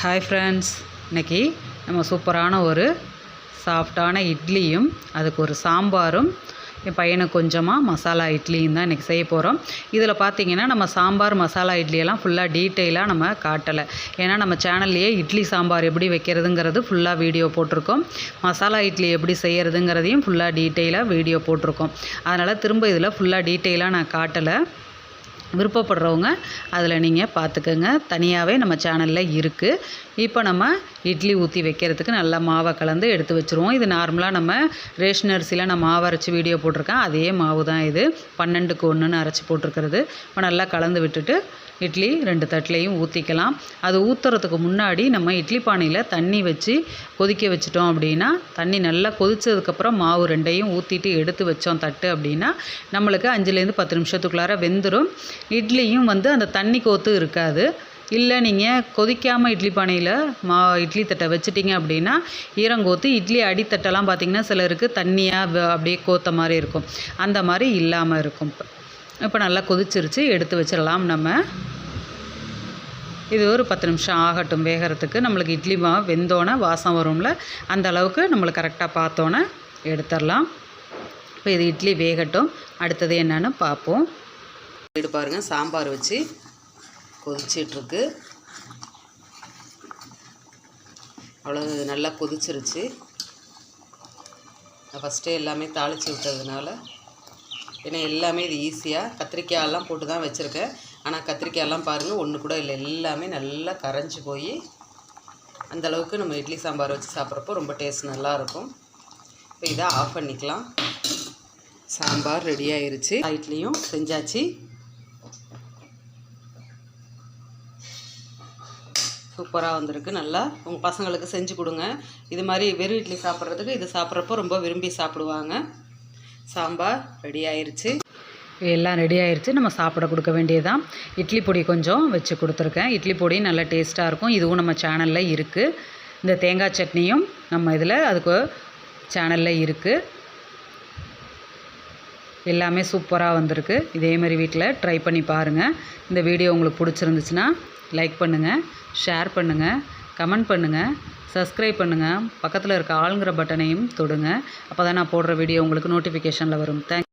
Hi friends இன்றைக்கி நம்ம சூப்பரான ஒரு சாஃப்டான இட்லியும் அதுக்கு ஒரு சாம்பாரும் என் பையனுக்கு கொஞ்சமாக மசாலா இட்லியும் தான் இன்றைக்கி செய்ய போகிறோம் இதில் பார்த்தீங்கன்னா நம்ம சாம்பார் மசாலா இட்லியெல்லாம் ஃபுல்லாக டீட்டெயிலாக நம்ம காட்டலை. ஏன்னா நம்ம சேனல்லையே இட்லி சாம்பார் எப்படி வைக்கிறதுங்கிறது ஃபுல்லாக வீடியோ போட்டிருக்கோம். மசாலா இட்லி எப்படி செய்கிறதுங்கிறதையும் ஃபுல்லாக டீட்டெயிலாக வீடியோ போட்டிருக்கோம். அதனால் திரும்ப இதில் ஃபுல்லாக டீட்டெயிலாக நான் காட்டலை. விருப்பப்படுறவங்க அதில் நீங்கள் பார்த்துக்கோங்க தனியாகவே நம்ம சேனலில் இருக்குது இப்போ நம்ம இட்லி ஊற்றி வைக்கிறதுக்கு நல்லா மாவை கலந்து எடுத்து வச்சுருவோம். இது நார்மலாக நம்ம ரேஷன் அரிசியில் நான் மாவு அரைச்சி வீடியோ போட்டிருக்கேன். அதே மாவு தான் இது. பன்னெண்டுக்கு ஒன்றுன்னு அரைச்சி போட்டிருக்கிறது. இப்போ நல்லா கலந்து விட்டுட்டு இட்லி ரெண்டு தட்டிலையும் ஊற்றிக்கலாம் அது ஊற்றுறதுக்கு முன்னாடி நம்ம இட்லி பானையில் தண்ணி வச்சு கொதிக்க வச்சிட்டோம் அப்படின்னா தண்ணி நல்லா கொதித்ததுக்கப்புறம் மாவு ரெண்டையும் ஊற்றிட்டு எடுத்து வச்சோம் தட்டு அப்படின்னா நம்மளுக்கு அஞ்சுலேருந்து பத்து நிமிஷத்துக்குள்ளார வெந்துடும் இட்லியும் வந்து அந்த தண்ணி கோத்து இருக்காது. இல்லை நீங்கள் கொதிக்காமல் இட்லி பானையில் மா இட்லி தட்டை வச்சிட்டிங்க அப்படின்னா ஈரங்கோத்து இட்லி அடித்தட்டெல்லாம் பார்த்திங்கன்னா சிலருக்கு தண்ணியாக அப்படியே கோத்த மாதிரி இருக்கும். அந்த மாதிரி இல்லாமல் இருக்கும். இப்போ நல்லா கொதிச்சிருச்சு எடுத்து வச்சிடலாம் நம்ம. இது ஒரு பத்து நிமிஷம் ஆகட்டும் வேகிறதுக்கு. நம்மளுக்கு இட்லி மாவு வெந்தோன்னே வாசம் வரும்ல அந்த அளவுக்கு நம்மளுக்கு கரெக்டாக பார்த்தோன்னே எடுத்துடலாம். இப்போ இது இட்லி வேகட்டும். அடுத்தது என்னென்னு பார்ப்போம். இது பாருங்கள் சாம்பார் வச்சு கொதிச்சிட்ருக்கு. அவ்வளோ நல்லா கொதிச்சிருச்சு. ஃபஸ்ட்டே எல்லாமே தாளித்து விட்டதுனால ஏன்னா எல்லாமே இது ஈஸியாக கத்திரிக்காயெல்லாம் போட்டு தான் வச்சுருக்கேன். ஆனால் கத்திரிக்காயெல்லாம் பாருங்கள் ஒன்று கூட இல்லை. எல்லாமே நல்லா கரைஞ்சி போய் அந்தளவுக்கு நம்ம இட்லி சாம்பார் வச்சு சாப்பிட்றப்போ ரொம்ப டேஸ்ட் நல்லாயிருக்கும் இப்போ இதை ஆஃப் பண்ணிக்கலாம். சாம்பார் ரெடி ஆயிருச்சு. இட்லியும் செஞ்சாச்சு. சூப்பராக வந்திருக்கு. நல்லா உங்கள் பசங்களுக்கு செஞ்சு கொடுங்க. இது மாதிரி வெறும் இட்லி சாப்பிட்றதுக்கு இது சாப்பிட்றப்போ ரொம்ப விரும்பி சாப்பிடுவாங்க. சாம்பார் ரெடி ஆயிருச்சு. எல்லாம் ரெடி ஆயிடுச்சு நம்ம சாப்பிட கொடுக்க வேண்டியதுதான். இட்லி பொடி கொஞ்சம் வச்சு கொடுத்துருக்கேன். இட்லி பொடி நல்லா டேஸ்ட்டாக இருக்கும். இதுவும் நம்ம சேனலில் இருக்குது இந்த தேங்காய் சட்னியும் நம்ம இதில் அதுக்கு சேனலில் இருக்குது எல்லாமே சூப்பராக வந்திருக்கு. இதே மாதிரி வீட்டில் ட்ரை பண்ணி பாருங்கள் இந்த வீடியோ உங்களுக்கு பிடிச்சிருந்துச்சுன்னா லைக் பண்ணுங்கள் ஷேர் பண்ணுங்கள் கமெண்ட் பண்ணுங்கள் சப்ஸ்கிரைப் பண்ணுங்கள் பக்கத்தில் இருக்க ஆளுங்கிற பட்டனையும் தொடுங்க. அப்போ தான் நான் போடுற வீடியோ உங்களுக்கு நோட்டிஃபிகேஷனில் வரும். தேங்க்